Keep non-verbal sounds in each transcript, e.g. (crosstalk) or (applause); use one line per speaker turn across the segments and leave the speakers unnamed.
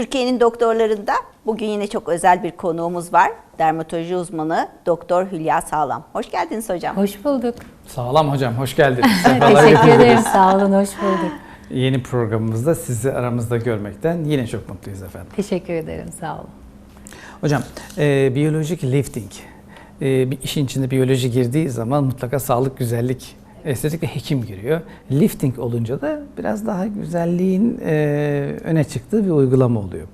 Türkiye'nin doktorlarında bugün yine çok özel bir konuğumuz var. Dermatoloji uzmanı Doktor Hülya Sağlam. Hoş geldiniz hocam.
Hoş bulduk.
Sağlam hocam, hoş geldiniz.
Teşekkür ederim. Sağ olun. Hoş bulduk.
Yeni programımızda sizi aramızda görmekten yine çok mutluyuz efendim.
Teşekkür ederim. Sağ olun.
Hocam, e, biyolojik lifting. E, bir işin içinde biyoloji girdiği zaman mutlaka sağlık, güzellik, estetik ve hekim giriyor. Lifting olunca da biraz daha güzelliğin e, öne çıktığı bir uygulama oluyor.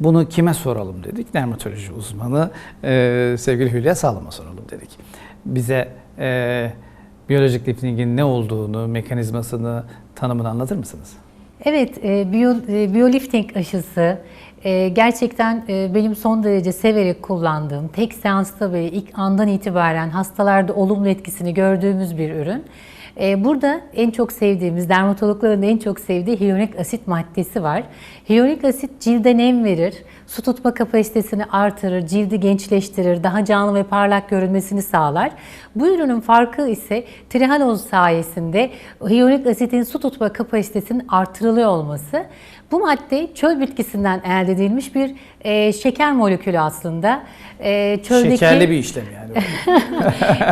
Bunu kime soralım dedik? Dermatoloji uzmanı e, sevgili Hülya Sağlam'a soralım dedik. Bize e, biyolojik liftingin ne olduğunu, mekanizmasını, tanımını anlatır mısınız?
Evet, e, biyo, e, biyolifting aşısı e, gerçekten e, benim son derece severek kullandığım, tek seansta ve ilk andan itibaren hastalarda olumlu etkisini gördüğümüz bir ürün. E, Burada en çok sevdiğimiz, dermatologların en çok sevdiği hyaluronik asit maddesi var. Hyaluronik asit cilde nem verir, su tutma kapasitesini artırır, cildi gençleştirir, daha canlı ve parlak görünmesini sağlar. Bu ürünün farkı ise trihaloz sayesinde hyaluronik asitin su tutma kapasitesinin artırılıyor olması. Bu madde çöl bitkisinden elde edilmiş bir e, şeker molekülü aslında. E, çöldeki
Şekerli bir işlem yani.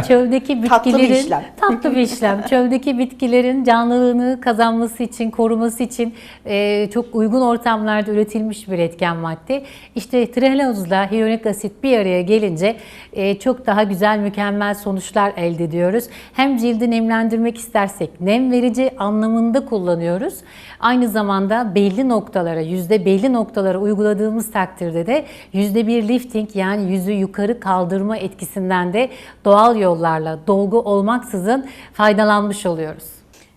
(laughs)
çöldeki
Tatlı bir
bitkilerin
işlem.
tatlı bir işlem. Çöldeki bitkilerin canlılığını kazanması için, koruması için e, çok uygun ortamlarda üretilmiş bir etken madde. İşte trehalozla hyaluronik asit bir araya gelince e, çok daha güzel, mükemmel sonuçlar elde ediyoruz. Hem cildi nemlendirmek istersek nem verici anlamında kullanıyoruz. Aynı zamanda belli noktalara, yüzde belli noktalara uyguladığımız takdirde de yüzde bir lifting yani yüzü yukarı kaldırma etkisinden de doğal yollarla dolgu olmaksızın faydalanmış oluyoruz.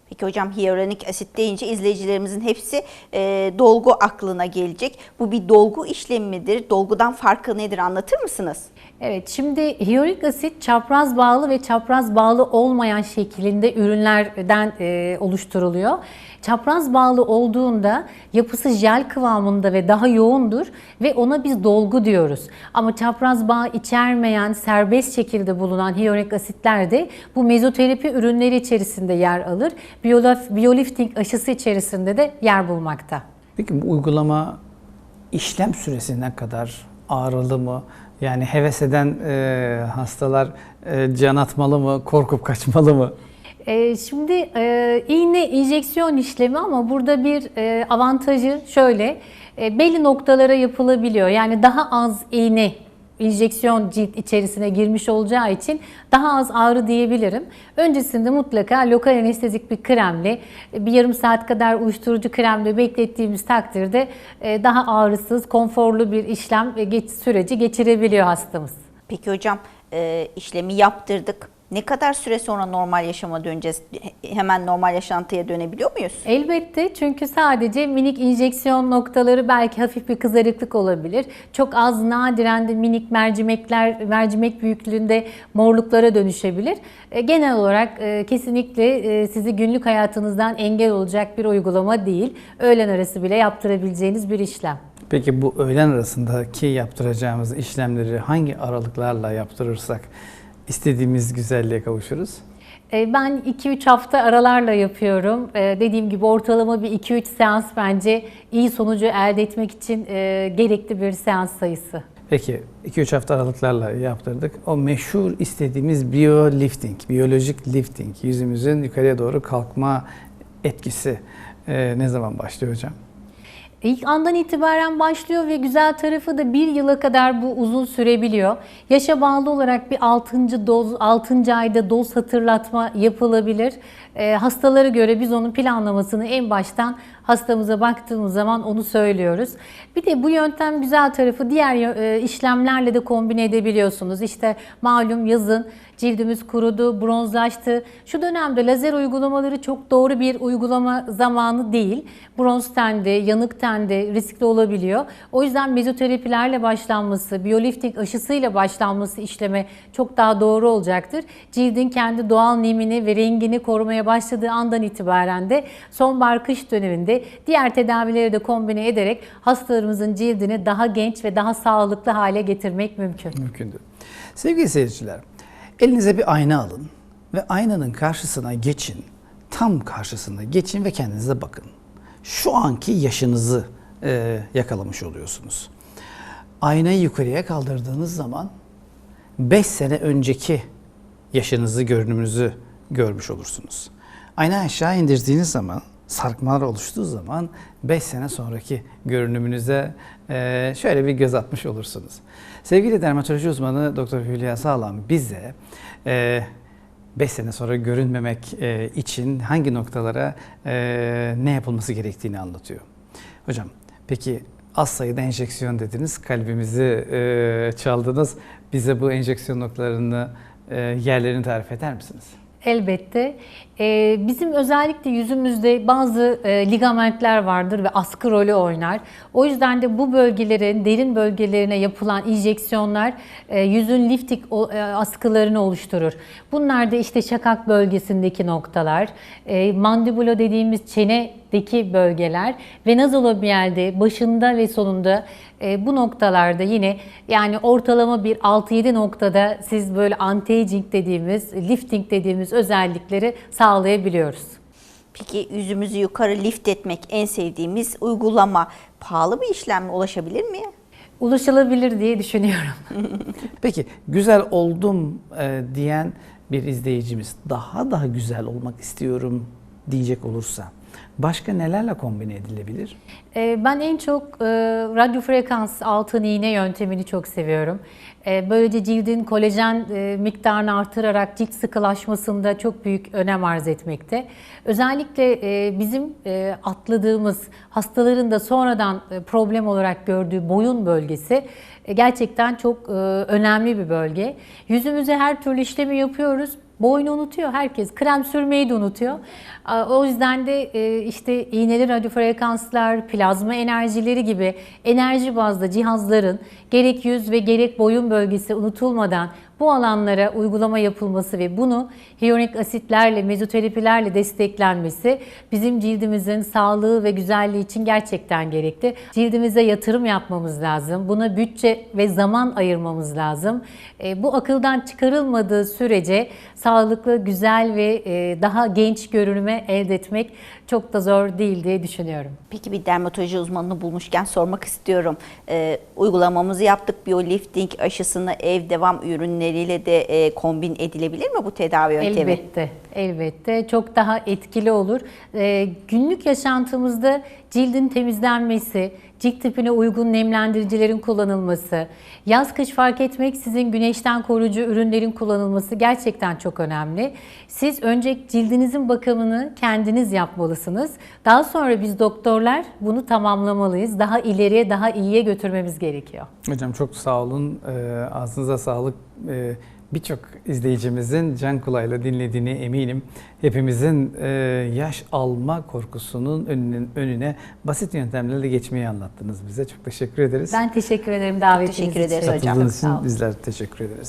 Peki hocam hyaluronik asit deyince izleyicilerimizin hepsi e, dolgu aklına gelecek. Bu bir dolgu işlemi midir? Dolgudan farkı nedir anlatır mısınız?
Evet, şimdi hyaluronik asit çapraz bağlı ve çapraz bağlı olmayan şeklinde ürünlerden e, oluşturuluyor. Çapraz bağlı olduğunda yapısı jel kıvamında ve daha yoğundur ve ona biz dolgu diyoruz. Ama çapraz bağ içermeyen, serbest şekilde bulunan hyaluronik asitler de bu mezoterapi ürünleri içerisinde yer alır. Biolif- Biolifting aşısı içerisinde de yer bulmakta.
Peki bu uygulama işlem süresi ne kadar ağrılı mı? Yani heves eden e, hastalar e, can atmalı mı, korkup kaçmalı mı?
Ee, Şimdi e, iğne enjeksiyon işlemi ama burada bir e, avantajı şöyle e, belli noktalara yapılabiliyor. Yani daha az iğne enjeksiyon cilt içerisine girmiş olacağı için daha az ağrı diyebilirim. Öncesinde mutlaka lokal anestezik bir kremle bir yarım saat kadar uyuşturucu kremle beklettiğimiz takdirde daha ağrısız, konforlu bir işlem ve geç, süreci geçirebiliyor hastamız.
Peki hocam işlemi yaptırdık. Ne kadar süre sonra normal yaşama döneceğiz? He- Hemen normal yaşantıya dönebiliyor muyuz?
Elbette çünkü sadece minik enjeksiyon noktaları belki hafif bir kızarıklık olabilir. Çok az nadiren de minik mercimekler, mercimek büyüklüğünde morluklara dönüşebilir. E, Genel olarak e, kesinlikle e, sizi günlük hayatınızdan engel olacak bir uygulama değil. Öğlen arası bile yaptırabileceğiniz bir işlem.
Peki bu öğlen arasındaki yaptıracağımız işlemleri hangi aralıklarla yaptırırsak istediğimiz güzelliğe kavuşuruz?
E, Ben 2-3 hafta aralarla yapıyorum. E, Dediğim gibi ortalama bir 2-3 seans bence iyi sonucu elde etmek için e, gerekli bir seans sayısı.
Peki 2-3 hafta aralıklarla yaptırdık. O meşhur istediğimiz biyolifting, biyolojik lifting, yüzümüzün yukarıya doğru kalkma etkisi ne zaman başlıyor hocam?
İlk andan itibaren başlıyor ve güzel tarafı da bir yıla kadar bu uzun sürebiliyor. Yaşa bağlı olarak bir 6. doz, 6. ayda doz hatırlatma yapılabilir. Ee, hastalara göre biz onun planlamasını en baştan hastamıza baktığımız zaman onu söylüyoruz. Bir de bu yöntem güzel tarafı diğer e, işlemlerle de kombine edebiliyorsunuz. İşte malum yazın cildimiz kurudu, bronzlaştı. Şu dönemde lazer uygulamaları çok doğru bir uygulama zamanı değil. Bronz tende, yanık tende riskli olabiliyor. O yüzden mezoterapilerle başlanması, biyolifting aşısıyla başlanması işleme çok daha doğru olacaktır. Cildin kendi doğal nemini ve rengini korumaya başladığı andan itibaren de sonbahar kış döneminde diğer tedavileri de kombine ederek hastalarımızın cildini daha genç ve daha sağlıklı hale getirmek mümkün.
Mümkündür. Sevgili seyirciler, elinize bir ayna alın ve aynanın karşısına geçin. Tam karşısına geçin ve kendinize bakın. Şu anki yaşınızı e, yakalamış oluyorsunuz. Aynayı yukarıya kaldırdığınız zaman 5 sene önceki yaşınızı, görünümünüzü görmüş olursunuz. Aynayı aşağı indirdiğiniz zaman, sarkmalar oluştuğu zaman 5 sene sonraki görünümünüze e, şöyle bir göz atmış olursunuz. Sevgili dermatoloji uzmanı Dr. Hülya Sağlam bize 5 sene sonra görünmemek e, için hangi noktalara e, ne yapılması gerektiğini anlatıyor. Hocam peki az sayıda enjeksiyon dediniz, kalbimizi e, çaldınız. Bize bu enjeksiyon noktalarını, e, yerlerini tarif eder misiniz?
Elbette. Ee, bizim özellikle yüzümüzde bazı e, ligamentler vardır ve askı rolü oynar. O yüzden de bu bölgelerin, derin bölgelerine yapılan enjeksiyonlar e, yüzün liftik o- e, askılarını oluşturur. Bunlar da işte şakak bölgesindeki noktalar, e, mandibulo dediğimiz çenedeki bölgeler ve nazolabiyelde başında ve sonunda e, bu noktalarda yine yani ortalama bir 6-7 noktada siz böyle anti-aging dediğimiz, lifting dediğimiz özellikleri sağlayabiliyoruz.
Peki yüzümüzü yukarı lift etmek en sevdiğimiz uygulama pahalı bir işlem mi ulaşabilir mi?
Ulaşılabilir diye düşünüyorum. (laughs)
Peki güzel oldum e, diyen bir izleyicimiz daha daha güzel olmak istiyorum diyecek olursa başka nelerle kombine edilebilir?
Ee, Ben en çok e, radyo frekans altın iğne yöntemini çok seviyorum. E, Böylece cildin kolajen e, miktarını artırarak cilt sıkılaşmasında çok büyük önem arz etmekte. Özellikle e, bizim atladığımız hastaların da sonradan problem olarak gördüğü boyun bölgesi gerçekten çok önemli bir bölge. Yüzümüze her türlü işlemi yapıyoruz. Boynu unutuyor herkes. Krem sürmeyi de unutuyor. O yüzden de e, işte iğneli radyofrekanslar, plazma enerjileri gibi enerji bazlı cihazların gerek yüz ve gerek boyun bölgesi unutulmadan bu alanlara uygulama yapılması ve bunu hyaluronik asitlerle, mezoterapilerle desteklenmesi bizim cildimizin sağlığı ve güzelliği için gerçekten gerekli. Cildimize yatırım yapmamız lazım. Buna bütçe ve zaman ayırmamız lazım. E, Bu akıldan çıkarılmadığı sürece sağlıklı, güzel ve e, daha genç görünüme elde etmek çok da zor değil diye düşünüyorum.
Peki bir dermatoloji uzmanını bulmuşken sormak istiyorum. Ee, uygulamamızı yaptık. Biolifting aşısını ev devam ürünleriyle de e, kombin edilebilir mi bu tedavi yöntemi?
Elbette, elbette. Çok daha etkili olur. Ee, günlük yaşantımızda cildin temizlenmesi, cilt tipine uygun nemlendiricilerin kullanılması, yaz kış fark etmeksizin güneşten koruyucu ürünlerin kullanılması gerçekten çok önemli. Siz önce cildinizin bakımını kendiniz yapmalısınız. Daha sonra biz doktorlar bunu tamamlamalıyız. Daha ileriye, daha iyiye götürmemiz gerekiyor.
Hocam çok sağ olun. Ee, ağzınıza sağlık. Ee, Birçok izleyicimizin can kulağıyla dinlediğini eminim. Hepimizin e, yaş alma korkusunun önüne, önüne basit yöntemlerle geçmeyi anlattınız bize. Çok teşekkür ederiz.
Ben teşekkür ederim davetiniz
Teşekkür ederiz
için.
hocam.
Katıldığınız
sağ
için
olun.
bizler teşekkür ederiz.